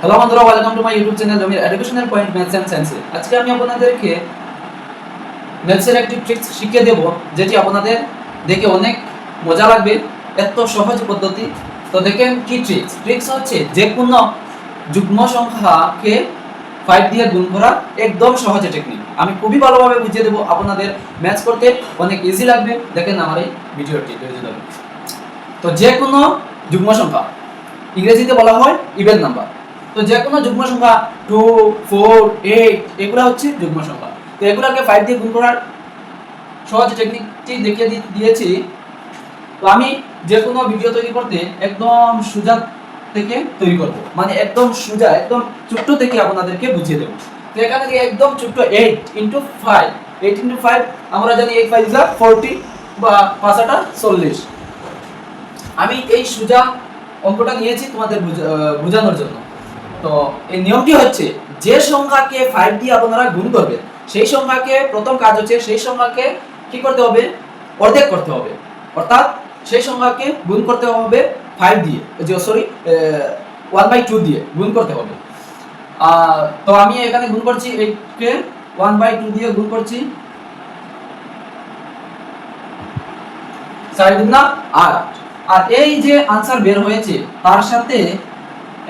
Hello বন্ধুরা welcome to my YouTube channel Jamir educational point maths and science আজকে আমি আপনাদেরকে ম্যাথসের একটি ট্রিক্স শিখিয়ে দেব, যেটি আপনাদের দেখে অনেক মজা লাগবে, এত সহজ পদ্ধতি। তো দেখেন কি ট্রিক্স ট্রিক্স হচ্ছে যে কোনো যুগ্ম সংখ্যাকে ফাইভ দিয়ে গুণ করা একদম সহজ টেকনিক আমি খুবই ভালোভাবে বুঝিয়ে দেবো, আপনাদের ম্যাথস করতে অনেক ইজি লাগবে। দেখেন আমার এই ভিডিওটি তো যে কোনো যুগ্ম সংখ্যা, ইংরেজিতে বলা হয় ইভেন নাম্বার তো যে কোনো যুগ্ম সংখ্যা টু ফোর এইট এগুলো হচ্ছে যুগ্ম সংখ্যা। তো এগুলোকে ফাইভ দিয়ে গুণ করার সহজ টেকনিকটি দেখিয়ে দিয়েছি। তো আমি যে কোনো ভিডিও তৈরি করতে একদম সোজা থেকে তৈরি করব। মানে একদম সোজা, একদম ছোট্ট থেকে আপনাদেরকে বুঝিয়ে দেবো। তো এখানে থেকে একদম ছোট্ট eight into five eight into five আমরা জানি এইট ফাইভ যা ফোরটি বা পাঁচাটা চল্লিশ। আমি এই সোজা অঙ্কটা নিয়েছি তোমাদের বুঝ- বোঝানোর জন্য। তো এই নিয়মটি হচ্ছে, যে সংখ্যাকে ফাইভ দিয়ে আপনারা গুণ করবেন সেই সংখ্যাকে প্রথম কাজ হচ্ছে সেই সংখ্যাকে কি করতে হবে? অর্ধেক করতে হবে। অর্থাৎ সেই সংখ্যাকে গুণ করতে হবে ফাইভ দিয়ে যে সরি ওয়ান বাই টু দিয়ে গুণ করতে হবে। তো আমি এখানে গুণ করছি এইটকে ওয়ান বাই টু দিয়ে গুণ করছি। চার দুগুণা আট। আর এই যে আনসার বের হয়েছে, তার সাথে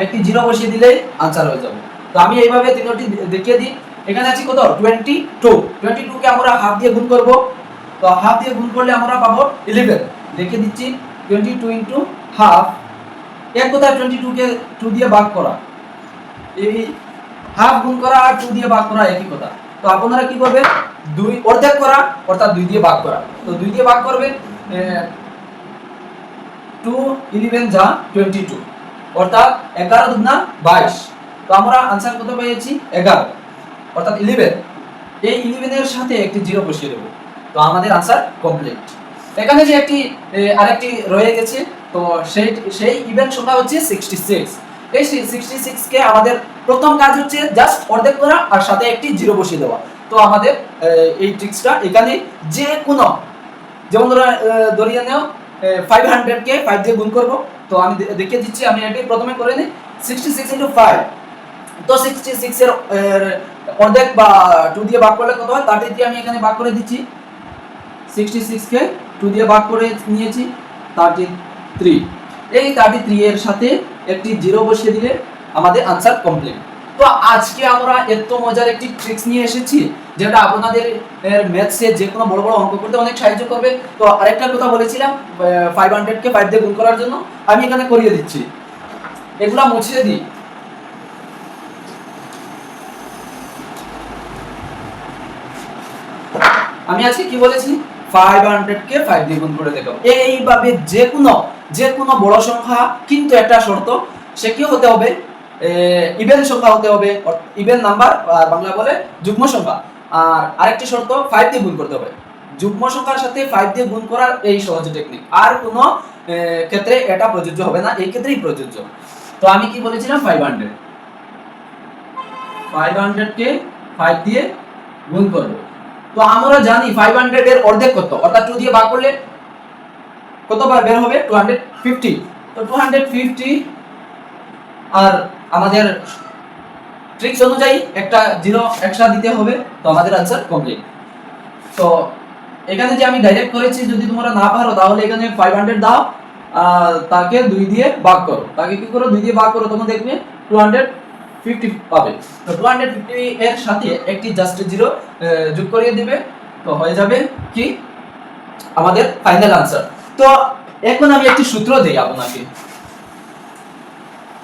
একটি জিরো বসিয়ে দিলেই আনসার হয়ে যাবে। তো আমি এইভাবে তিনটি দেখিয়ে দিই। এখানে আছে কত? টোয়েন্টি টু টোয়েন্টি টুকে আমরা হাফ দিয়ে গুণ করব। তো হাফ দিয়ে গুণ করলে আমরা পাবো ইলেভেন দেখিয়ে দিচ্ছি। টোয়েন্টি টু ইন্টু হাফ এক কথা টোয়েন্টি টুকে টু দিয়ে ভাগ করা? এই হাফ গুণ করা আর টু দিয়ে ভাগ করা একই কথা। তো আপনারা কি করবেন? দুই অর্ধেক করা, অর্থাৎ দুই দিয়ে ভাগ করা। তো দুই দিয়ে ভাগ করবেন টু ইলেভেন যা টোয়েন্টি টু অর্থাৎ এগারো দুগুণা বাইশ। তো আমরা আনসার কত পেয়েছি? এগারো। অর্থাৎ ইলেভেন এই ইলেভেনের সাথে একটি জিরো বসিয়ে দেবো। তো আমাদের আনসার কমপ্লিট এখানে যে একটি আরেকটি রয়ে গেছে, তো সেই সেই ইভেন্ট সংখ্যা হচ্ছে সিক্সটি সিক্স এই সিক্সটি সিক্সকে আমাদের প্রথম কাজ হচ্ছে জাস্ট অর্ধেক করা আর সাথে একটি জিরো বসিয়ে দেওয়া। তো আমাদের এই ট্রিক্সটা এখানে যে কোনো যেমন ধরো ধরিয়ে নাও ফাইভ হান্ড্রেডকে ফাইভ দিয়ে গুণ করব। তো আমি দেখিয়ে দিচ্ছি, আমি এটি প্রথমে করে নিই। সিক্সটি সিক্স ইন্টু ফাইভ তো সিক্সটি সিক্সের অর্ধেক বা টু দিয়ে ভাগ করলে কত হয়? তারটি দিয়ে আমি এখানে ভাগ করে দিচ্ছি। সিক্সটি সিক্সকে টু দিয়ে ভাগ করে নিয়েছি থার্টি থ্রি এই থার্টি থ্রি এর সাথে একটি জিরো বসিয়ে দিলে আমাদের আনসার কমপ্লিট তো আজকে আমরা এত মজার একটি ট্রিক্স নিয়ে এসেছি। যেটা আপনাদের ম্যাথসে যে কোনো বড় বড় অঙ্ক করতে অনেক সাহায্য করবে। তো আরেকটা কথা বলেছিলাম ফাইভ হান্ড্রেডকে ফাইভ দিয়ে গুণ করার জন্য। আমি এখানে করিয়ে দিচ্ছি। এগুলা মুছিয়ে দিই আমি আজকে কি বলেছি? ফাইভ হান্ড্রেড কে ফাইভ দিয়ে গুণ করে দেখাবো এইভাবে যে কোনো যে কোনো বড় সংখ্যা কিন্তু একটা শর্ত, সে কি হতে হবে? ইভেন সংখ্যা হতে হবে। ইভেন নাম্বার বাংলা বলে যুগ্ম সংখ্যা। আর আরেকটি শর্ত ফাইভ দিয়ে গুণ করতে হবে। যুগ্ম সংখ্যার সাথে ফাইভ দিয়ে গুণ করার এই সহজ টেকনিক আর কোনো ক্ষেত্রে এটা প্রযোজ্য হবে না, এই ক্ষেত্রেই প্রযোজ্য। তো আমি কি বলেছিলাম? ফাইভ হান্ড্রেড ফাইভ হান্ড্রেড কে ফাইভ দিয়ে গুণ করব। তো আমরা জানি ফাইভ হান্ড্রেড এর অর্ধেক কত? অর্থাৎ টু দিয়ে ভাগ করলে কতবার বের হবে? টু হান্ড্রেড ফিফটি তো টু হান্ড্রেড ফিফটি আর আমাদের ট্রিক্স অনুযায়ী একটা জিরো এক্সট্রা দিতে হবে, তো আমাদের আনসার কমপ্লিট তো এখানে যে আমি ডাইরেক্ট করেছি, যদি তোমরা না পারো, তাহলে এখানে ফাইভ হান্ড্রেড দাও তাকে দুই দিয়ে ভাগ করো। তাকে কি করো? দুই দিয়ে ভাগ করো, তখন দেখবে টু হান্ড্রেড ফিফটি পাবে। তো টু হান্ড্রেড ফিফটি এর সাথে একটি জাস্ট জিরো যোগ করিয়ে দিবে। তো হয়ে যাবে কি? আমাদের ফাইনাল আনসার তো এখন আমি একটি সূত্র দিই আপনাকে।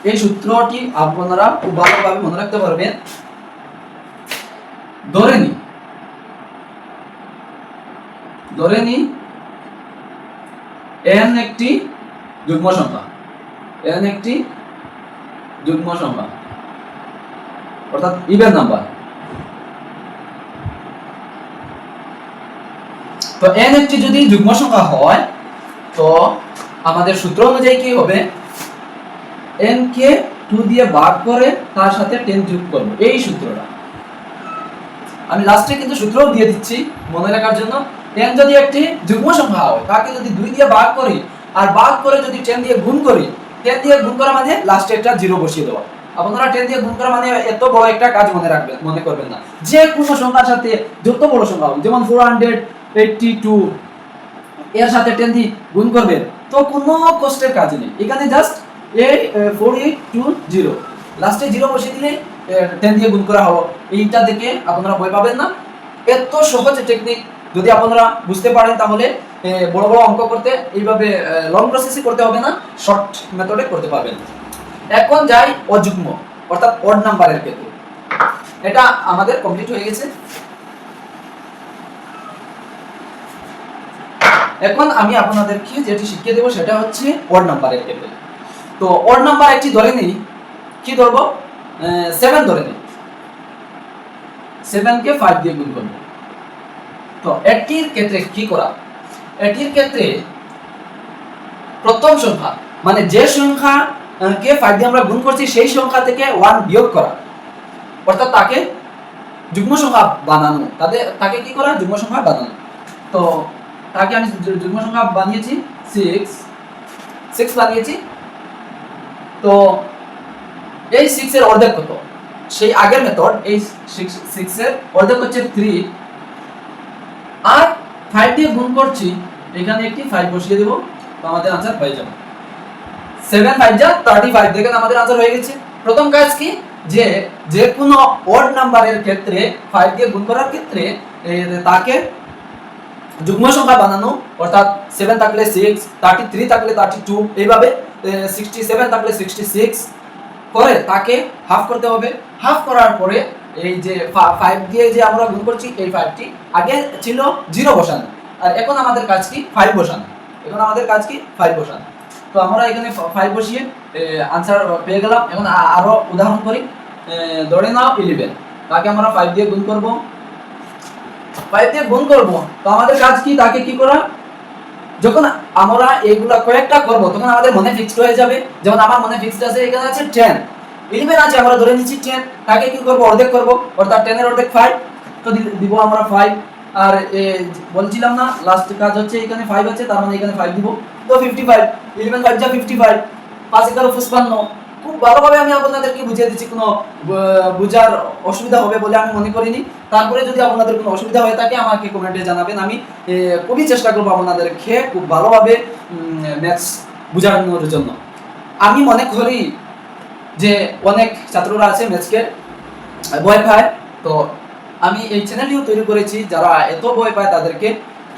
এই সূত্রটি আপনারা খুব ভালোভাবে মনে রাখতে পারবেন। ধরে নি ধরে নি n একটি যুগ্ম সংখ্যা। n একটি যুগ্ম সংখ্যা। অর্থাৎ ইভেন নাম্বার তো এন একটি যদি যুগ্ম সংখ্যা হয়, তো আমাদের সূত্র অনুযায়ী কি হবে? N কে 2 দিয়ে ভাগ করে তার সাথে 10 যোগ করব। এই সূত্রটা। আমি লাস্টে কিন্তু সূত্রও দিয়ে দিচ্ছি, মনে রাখার জন্য। n যদি একটি যুগ্ম সংখ্যা হয়, তাকে যদি 2 দিয়ে ভাগ করি, আর ভাগ করে যদি 10 দিয়ে গুণ করি 10 দিয়ে গুণ করা মানে লাস্টে একটা জিরো বসিয়ে দেওয়া। আপনারা টেন দিয়ে গুণ করা মানে এত বড় একটা কাজ মনে রাখবেন, মনে করবেন না। যে কোনো সংখ্যার সাথে যত বড় সংখ্যা হোক, যেমন ফোর হান্ড্রেড এইটটি টু এর সাথে টেন দিয়ে গুণ করবেন, তো কোনো কষ্টের কাজ নেই। এখানে জাস্ট এই ফোর এইট টু জিরো লাস্টে জিরো বসিয়ে দিলে টেন দিয়ে গুণ করা হবে এইটা দেখে আপনারা ভয় পাবেন না। এত সহজ টেকনিক যদি আপনারা বুঝতে পারেন তাহলে বড় বড় অঙ্ক করতে এইভাবে লং প্রসেসে করতে হবে না শর্ট মেথডে করতে পারবেন। এখন যাই অযুগ্ম, অর্থাৎ অড নাম্বারের ক্ষেত্রে। এটা আমাদের কমপ্লিট হয়ে গেছে। এখন আমি আপনাদেরকে যেটি শিখিয়ে দেবো, সেটা হচ্ছে অড নাম্বারের ক্ষেত্রে। তো অড নাম্বার একটি ধরে নিই। কি ধরবো? সেভেন ধরে নিই। সেভেনকে ফাইভ দিয়ে গুণ করব। তো এটির ক্ষেত্রে কি করা? এটির ক্ষেত্রে প্রথম সংখ্যা মানে যে সংখ্যা কে ফাইভ দিয়ে আমরা গুণ করছি, সেই সংখ্যা থেকে ওয়ান বিয়োগ করা। অর্থাৎ তাকে যুগ্ম সংখ্যা বানানো। তাদের, তাকে কি করা? যুগ্ম সংখ্যা বানানো। তো তাকে আমি যুগ্ম সংখ্যা বানিয়েছি সিক্স সিক্স বানিয়েছি তো এই সিক্স এর অর্ধেক কত? সেই আগের মেথড এই সিক্স এর অর্ধেক হচ্ছে থ্রি আর ফাইভ দিয়ে গুণ করছি, এখানে একটি ফাইভ বসিয়ে দেবো, তো আমাদের আনসার হয়ে যাবে। সেভেন ফাইভ যা থার্টি ফাইভ দেখেন আমাদের আনসার হয়ে গেছে। প্রথম কাজ কি? যে যে কোনো ওড নাম্বারের ক্ষেত্রে ফাইভ দিয়ে গুণ করার ক্ষেত্রে তাকে যুগ্ম সংখ্যা বানানো, অর্থাৎ সেভেন থাকলে সিক্স থার্টি থ্রি থাকলে থার্টি টু এইভাবে সিক্সটি সেভেন থাকলে সিক্সটি সিক্স করে তাকে হাফ করতে হবে। হাফ করার পরে এই যে ফাইভ দিয়ে যে আমরা গুণ করছি, এই ফাইভটি আগে ছিল জিরো বসানো। আর এখন আমাদের কাজ কি? ফাইভ বসানো। এখন আমাদের কাজ কি? ফাইভ বসানো। তো আমরা এখানে ফাইভ বসিয়ে আনসার পেয়ে গেলাম। এখন আ- আরও উদাহরণ করি। ধরে নাও ইলেভেন তাকে আমরা ফাইভ দিয়ে গুণ করব। ফাইভ দিয়ে গুণ করব। তো আমাদের কাজ কি? তাকে কি করা? যখন আমরা এইগুলা কয়েকটা করব, তখন আমাদের মনে ফিক্সড হয়ে যাবে। যেমন আমার মনে ফিক্সড আছে, এখানে আছে টেন ইলেভেন আছে, আমরা ধরে নিচ্ছি টেন তাকে কি করব? অর্ধেক করব। অর্থাৎ টেনের অর্ধেক ফাইভ তো দিব আমরা ফাইভ আর বলছিলাম না লাস্ট কাজ হচ্ছে এখানে ফাইভ আছে, তার মানে এখানে ফাইভ দিব। তো ফিফটি ফাইভ ইলেভেন ফাইভ যা ফিফটি ফাইভ পাঁচ এগারো পঁচপান্ন। খুব ভালোভাবে আমি আপনাদেরকে বুঝিয়ে দিচ্ছি, কোনো বোঝার অসুবিধা হবে বলে আমি মনে করিনি। তারপরে যদি আপনাদের কোনো অসুবিধা হয়ে থাকে, আমাকে কমেন্টে জানাবেন। আমি খুবই চেষ্টা করব আপনাদেরকে খুব ভালোভাবে ম্যাথস বোঝানোর জন্য। আমি মনে করি যে অনেক ছাত্ররা আছে ম্যাথসকে, ভয় পায়। তো আমি এই চ্যানেলটিও তৈরি করেছি যারা এত ভয় পায় তাদেরকে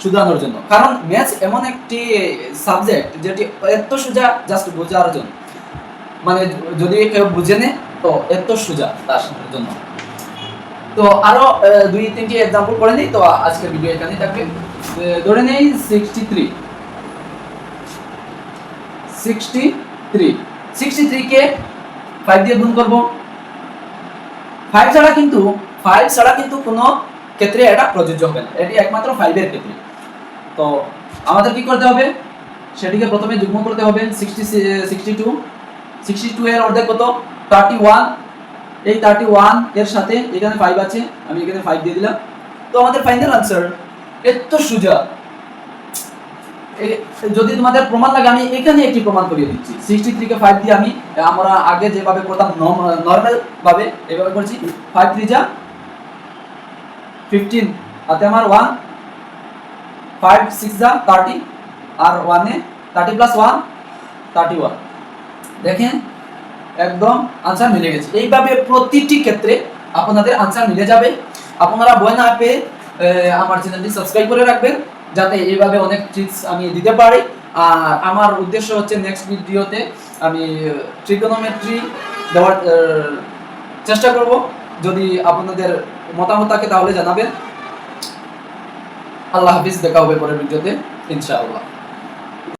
শুধরানোর জন্য। কারণ ম্যাথস এমন একটি সাবজেক্ট যেটি এত সোজা জাস্ট বোঝার জন্য। মানে যদি কেউ বুঝে নে তো এত সোজা তার জন্য। তো আরও দুই, তিনটি এক্সাম্পল করে নিই, তো আজকের ভিডিও এখানেই থাকবে। ধরে নেই sixty three sixty three sixty থ্রিকে five দিয়ে গুণ করব। ফাইভ ছাড়া কিন্তু ফাইভ ছাড়া কিন্তু কোনো ক্ষেত্রে এটা প্রযোজ্য হবে না। এটি একমাত্র ফাইভের ক্ষেত্রে। তো আমাদের কি করতে হবে? সেটিকে প্রথমে যুগ্ম করতে হবে sixty sixty two sixty two এর অর্ধেক কত? থার্টি ওয়ান এই থার্টি ওয়ানের সাথে এখানে ফাইভ আছে, আমি এখানে ফাইভ দিয়ে দিলাম। তো আমাদের ফাইনাল আনসার এত সোজা। যদি তোমাদের প্রমাণ লাগে, আমি এখানে একটি প্রমাণ করিয়ে দিচ্ছি। সিক্সটি থ্রিকে ফাইভ দিয়ে আমি, আমরা আগে যেভাবে করতাম নর্মাল ভাবে এভাবে করছি। ফাইভ থ্রি যা ফিফটিন হাতে আমার ওয়ান ফাইভ সিক্স যা থার্টি আর ওয়ানে thirty plus one thirty one দেখেন, একদম আনসার মিলে গেছে। এইভাবে প্রতিটি ক্ষেত্রে আপনাদের আনসার মিলে যাবে। আপনারা বই না পেয়ে আমার চ্যানেলটি সাবস্ক্রাইব করে রাখবেন, যাতে এইভাবে অনেক ট্রিক্স আমি দিতে পারি। আর আমার উদ্দেশ্য হচ্ছে নেক্সট ভিডিওতে আমি ট্রিগোনোমেট্রি দেওয়ার চেষ্টা করব। যদি আপনাদের মতামত থাকে তাহলে জানাবেন। আল্লাহ হাফিজ, দেখা হবে পরের ভিডিওতে ইনশাআল্লাহ।